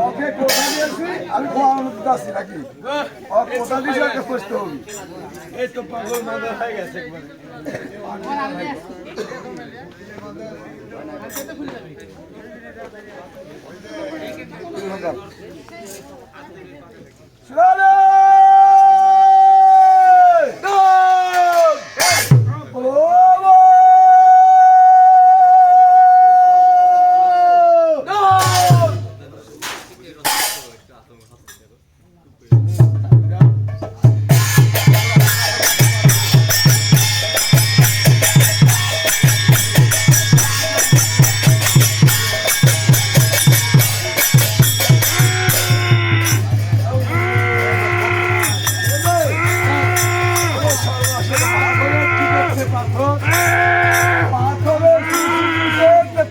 ওকে কোথা দিয়েছি আমি খাওয়ানোর আছি নাকি? ও কোথা দিয়েছি একটা খুঁজতে হবে এই তো পাগল মাদা হয়ে গেছে একবারে।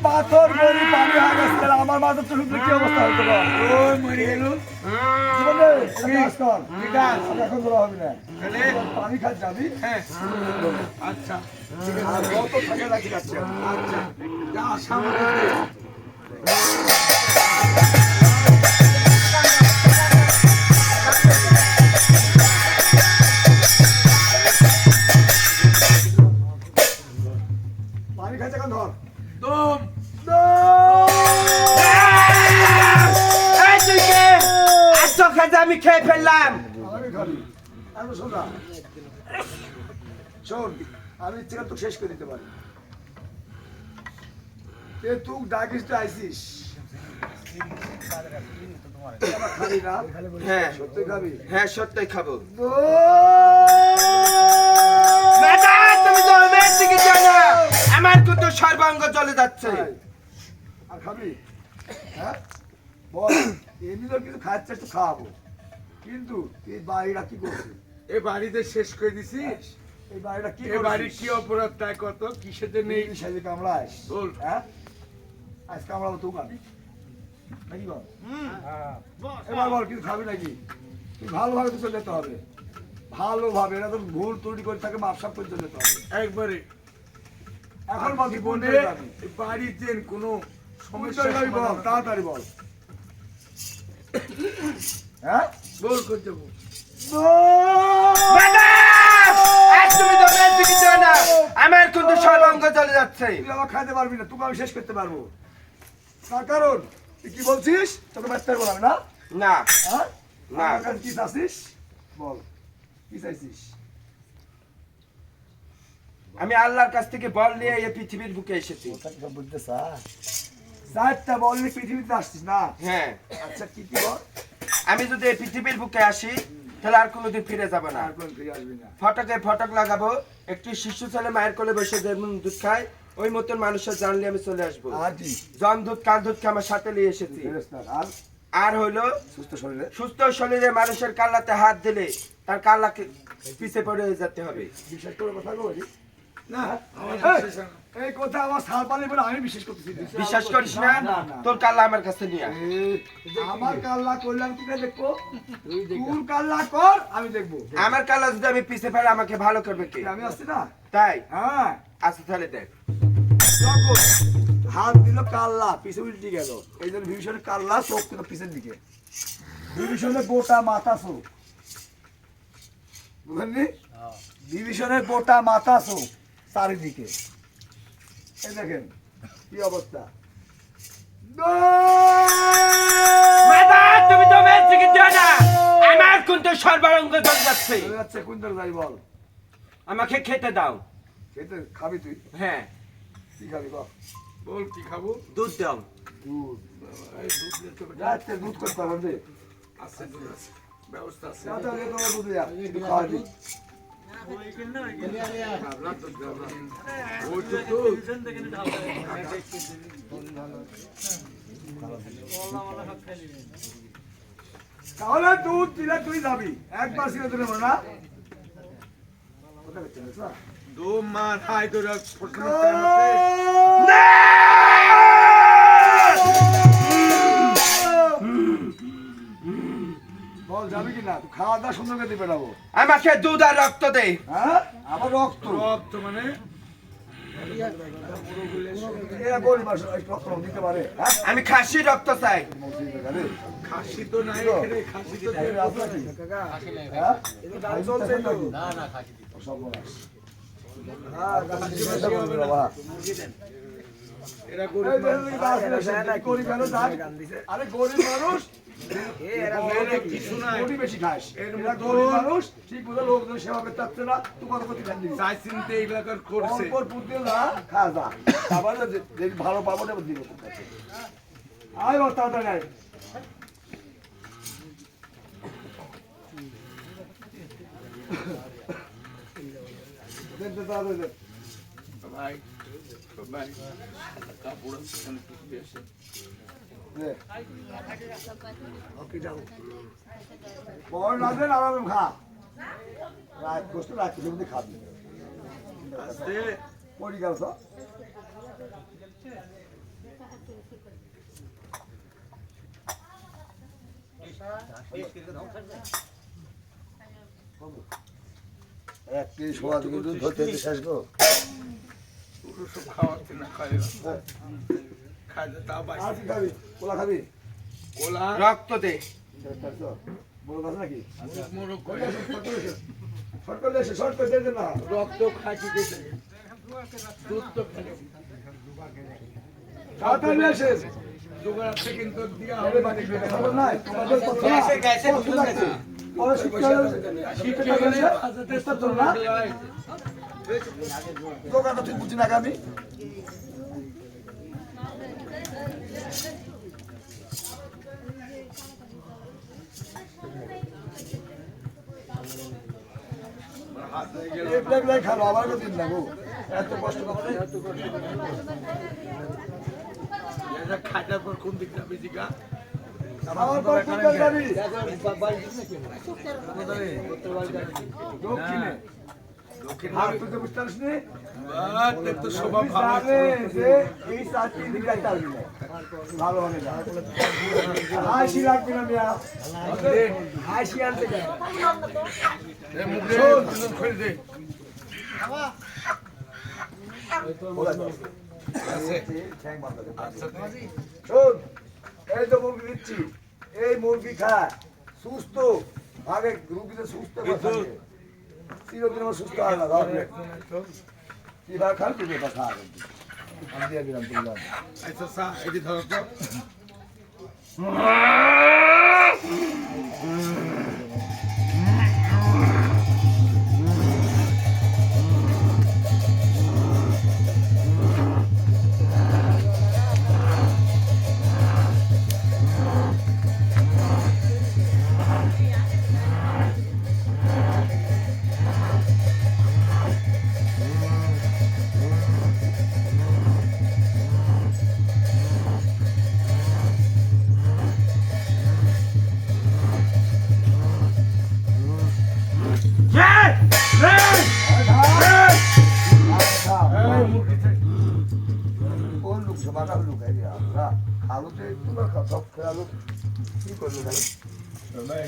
পাথর বলি পানি হয়ে আমার মাথা তো কি অবস্থা হতো ওই মরে গেল। এখন হবে না। পানি খাত যাবি? হ্যাঁ। আচ্ছা। আর যাচ্ছে আচ্ছা। যা সামনে। আমি খেয়ে ফেললাম। শোন আমি ইচ্ছে তোকে শেষ করে দিতে পারি। এ তুই ডাকিস তো আইসিস? হ্যাঁ। সত্যি খাবি? হ্যাঁ সত্যই খাব। তো আমার কিন্তু সর্বাঙ্গ চলে যাচ্ছে। আর খাবি? হ্যাঁ? বল এমনি তো কিছু খাচ্ছে একটু খাওয়াবো। কিন্তু এই বাড়িটা কি করছে? এ বাড়িতে শেষ করে দিছিস এই বাড়িটা কি এ বাড়ির কি অপরাধ তাই কত কিসের জন্য? এই নেই সাইজে কামড়ায় বল। হ্যাঁ? আজ কামড়াবো তুই খাবি নাকি বল? এবার বল কিছু খাবি নাকি? তুই ভালোভাবে তো চলে যেতে হবে। ভালোভাবে এটা তো ভুল ত্রুটি করে থাকে মাপসাপ করে চলে যেতে হবে। একবারে। এখন বল জীবনে? এই বাড়িতে কোনো সমস্যা বল? তাড়াতাড়ি বল। হ্যাঁ? বল করে দেবো। আমার কিন্তু সর্বাঙ্গ চলে যাচ্ছে। তুই আমার খাইতে পারবি না তোকে আমি শেষ করতে পারব। তার কারণ তুই কি বলছিস? তোকে ব্যস্ত করব না না? হ্যাঁ? না। কি চাচ্ছিস? বল কি চাইছিস? আমি আল্লাহর কাছ থেকে বল নিয়ে এই পৃথিবীর বুকে এসেছি। বুঝতে চারটা বল নিয়ে পৃথিবীতে আসছিস না? হ্যাঁ। আচ্ছা কি কি বল? আমি যদি এই পৃথিবীর বুকে আসি তাহলে আর কোনোদিন ফিরে যাব না। আর কোন ফিরে আসবি না। ফটকে ফটক লাগাবো। একটি শিশু ছেলে মায়ের কোলে বসে যেমন দুধ খায় ওই মতন মানুষের জানলে আমি চলে আসব। জন দুধ কাল দুধ আমার সাথে নিয়ে এসেছি। আর? আর হইল সুস্থ শরীরে? সুস্থ শরীরে মানুষের কাল্লাতে হাত দিলে তার কাল্লাকে পিছে পড়ে যেতে হবে। বিশ্বাস করে কথা বলি না। এই, হয় কথা আমার সাল পালি বলে আমি বিশ্বাস করতেছি বিশ্বাস করিস না। তোর কাল্লা আমার কাছে নিয়ে আমার কাল্লা করলাম কি না দেখব। তুই কাল্লা কর আমি দেখব। আমার কাল্লা যদি আমি পিছে ফেলে আমাকে ভালো করবে কে? আমি আসছি না? তাই? হ্যাঁ। আচ্ছা তাহলে দেখ। হাত দিল কাল্লা পিছে উল্টে গেল। এই জন্য বিভীষণের কাল্লা চোখ কিন্তু পিছের দিকে। গোটা মাথা চোখ। বুঝলেন বিভীষণের গোটা মাথা চোখ চারিদিকে। এই দেখেন কি অবস্থা? দাদা তুমি তো দিকে যাও না। আমার কিন্তু সর্বাঙ্গ চলে যাচ্ছে যাচ্ছে কোন যাই বল? আমাকে খেতে দাও। খেতে খাবি তুই? হ্যাঁ। কি খাবি বল? বল কি খাব? দুধ দাও। দুধ। এই দুধ। যাচ্ছে দুধ করতে হবে রে আছে দুধ আছে। ব্যবস্থা আছে। আগে তোমার দুধ যা খাওয়া দিই তাহলে দুধ দিলে তুই যাবি। একবার ছিল তুলে না? দু মান হাই তোরা প্রশ্ন বল যাবি কি না খাওয়া দাওয়া সুন্দর করে বেড়াবো আমাকে দুধ আর রক্ত দে। হ্যাঁ? আমার রক্ত। রক্ত মানে? হ্যাঁ? আমি খাসি রক্ত চাই। খাসি তো নাই খাসি? হ্যাঁ? না খাসি। এরা গরিব মানুষ। আরে গরিব মানুষ ভালো পাবো না দিব। আয় তাড়াতাড়ি আয়। দেন, বেশি নে। বড় না খা। রাত গোষ্ঠ রাত্রি মধ্যে খাবি পড়ি গেল তো। এক কেজি সোয়া থেকে ধরতে শেষ গো। পুরো সব না খাই খাবি কোলা খাবি কোলা রক্ত দে বড় গাছ নাকি মোরগ শর্ট করে শর্ট না রক্ত দুধ তো খেলে তাড়াতাড়ি এসে জোগাড় আছে কিন্তু দিয়া হবে বাড়ি খবর নাই তোমাদের কথা। পরে শিক্ষা শিক্ষা গেছে চেষ্টা চল না দোকানটা তুই বুঝি না আমি হাত লাখ খাব আবার দিন না গো এত কষ্ট করে খাটার পর কোন দিক যাবে জিগা? আমার পর কোন দিকে যাবি দক্ষিণে। লাগবে না মিয়া। আনতে আছে। আচ্ছা। শোন এই তো মুরগি দিচ্ছি। এই মুরগি খায় সুস্থ। আগে রুগীতে সুস্থ চিরদিন আমার সুস্থ হয় না ধরবে কি ভাই খান কি কথা খা। আমি দিয়ে দিলাম তুললাম আচ্ছা স্যার এটি ধরো তো না আলু তো একটু না খা সব আলু কি করবে তাই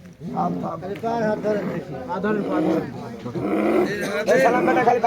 খালি